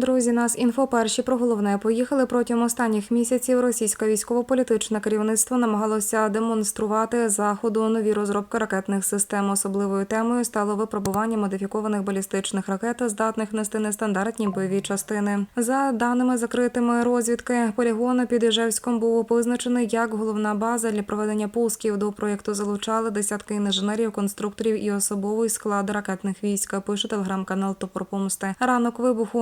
Друзі, нас інфо перші про головне поїхали протягом останніх місяців. Російське військово-політичне керівництво намагалося демонструвати заходу нові розробки ракетних систем. Особливою темою стало випробування модифікованих балістичних ракет, здатних нести нестандартні бойові частини. За даними закритими розвідки, полігон під Іжевськом був визначений як головна база для проведення пусків. До проєкту залучали десятки інженерів, конструкторів і особовий склад ракетних військ. Пише телеграм-канал Топор Помсти. Ранок вибуху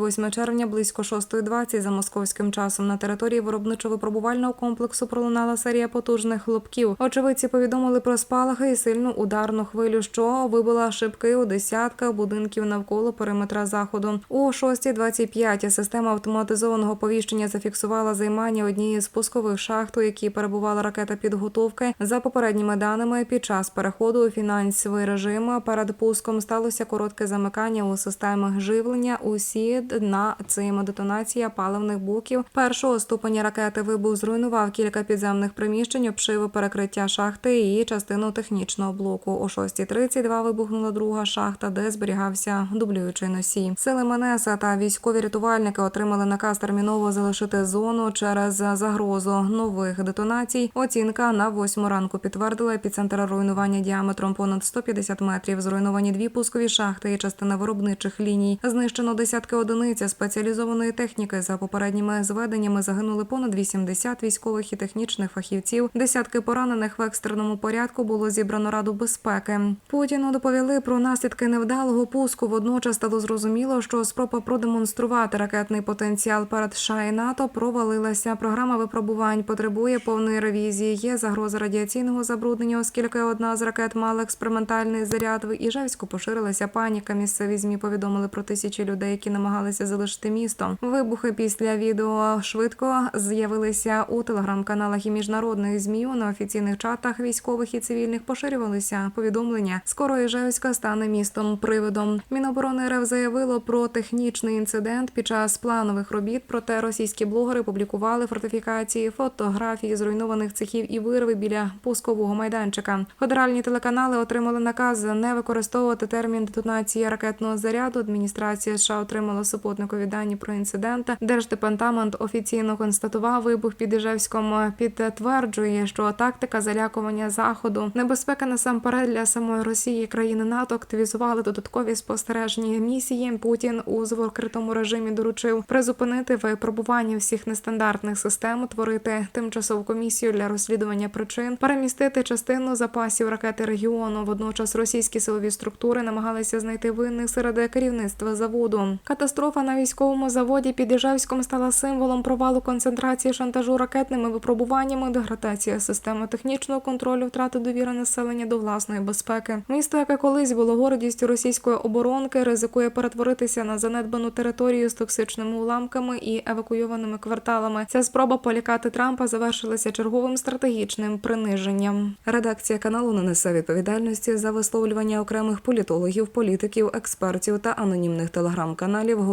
28 червня близько 6.20 за московським часом на території виробничо-випробувального комплексу пролунала серія потужних хлопків. Очевидці повідомили про спалахи і сильну ударну хвилю, що вибила шибки у десятках будинків навколо периметра заходу. У 6.25 система автоматизованого повіщення зафіксувала займання однієї з пускових шахт, у якій перебувала ракета підготовки. За попередніми даними, під час переходу у фінансовий режим перед пуском сталося коротке замикання у системах живлення. Усі на цим детонація паливних блоків першого ступеня ракети вибух зруйнував кілька підземних приміщень, обшив перекриття шахти і частину технічного блоку. О 6.32 вибухнула друга шахта, де зберігався дублюючий носій. Сили МНС та військові рятувальники отримали наказ терміново залишити зону через загрозу нових детонацій. Оцінка на восьму ранку підтвердила епіцентр руйнування діаметром понад 150 метрів. Зруйновані дві пускові шахти і частина виробничих ліній. Знищено десятки одиниць спеціалізованої техніки. За попередніми зведеннями загинули понад 80 військових і технічних фахівців. Десятки поранених в екстреному порядку було зібрано раду безпеки. Путіну доповіли про наслідки невдалого пуску. Водночас стало зрозуміло, що спроба продемонструвати ракетний потенціал перед США і НАТО провалилася. Програма випробувань потребує повної ревізії. Є загроза радіаційного забруднення, оскільки одна з ракет мала експериментальний заряд. В Іжевську поширилася паніка. Місцеві змі повідомили про тисячі людей, які намагалися залишити місто. Вибухи після відео швидко з'явилися у телеграм-каналах і міжнародних змі. На офіційних чатах військових і цивільних поширювалися повідомлення. Скоро Іжевська стане містом привидом. Міноборони РФ заявило про технічний інцидент під час планових робіт. Проте російські блогери публікували фортифікації, фотографії зруйнованих цехів і вирви біля пускового майданчика. Федеральні телеканали отримали наказ не використовувати термін детонації ракетного заряду. Адміністрація США отримала супутникові дані про інцидент. Держдепартамент офіційно констатував вибух під Іжевськом. Підтверджує, що тактика залякування заходу небезпека насамперед для самої Росії. Країни НАТО активізували додаткові спостережні місії. Путін у закритому режимі доручив призупинити випробування всіх нестандартних систем, утворити тимчасову комісію для розслідування причин, перемістити частину запасів ракети регіону. Водночас російські силові структури намагалися знайти винних серед керівництва заводу. Катастрофа на військовому заводі під Іжевськом стала символом провалу концентрації шантажу ракетними випробуваннями, деградація системи технічного контролю, втрати довіри населення до власної безпеки. Місто, яке колись було гордістю російської оборонки, ризикує перетворитися на занедбану територію з токсичними уламками і евакуйованими кварталами. Ця спроба полякати Трампа завершилася черговим стратегічним приниженням. Редакція каналу не несе відповідальності за висловлювання окремих політологів, політиків, експертів та анонімних телеграм-каналів.